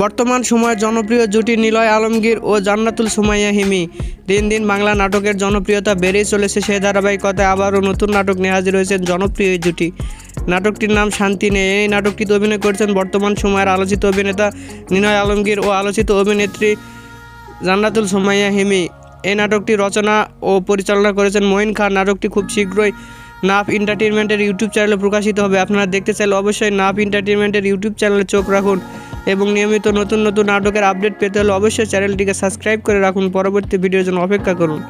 বর্তমান সময়ে জনপ্রিয় জুটি নিলয় আলমগীর ও জান্নাতুল সুমাইয়া হিমি। দিন দিন বাংলা নাটকের জনপ্রিয়তা বেড়েই চলেছে সেই ধারাবাহিকতায় আবারও নতুন নাটক নিয়ে হাজির হয়েছেন জনপ্রিয় জুটি। নাটকটির নাম শান্তি নেই। এই নাটকটিতে অভিনয় করেছেন বর্তমান সময়ের আলোচিত অভিনেতা নিলয় আলমগীর ও আলোচিত অভিনেত্রী জান্নাতুল সুমাইয়া হিমি। এই নাটকটি রচনা ও পরিচালনা করেছেন মঈন খান। নাটকটি খুব শীঘ্রই নাফ এন্টারটেনমেন্টের ইউটিউব চ্যানেলে প্রকাশিত হবে। আপনারা দেখতে চাইলে অবশ্যই নাফ এন্টারটেনমেন্টের ইউটিউব চ্যানেলে চোখ রাখুন। এবং নিয়মিত নতুন নতুন নাটকের আপডেট পেতে হলে অবশ্যই চ্যানেলটিকে সাবস্ক্রাইব করে রাখুন। পরবর্তী ভিডিওর জন্য অপেক্ষা করুন।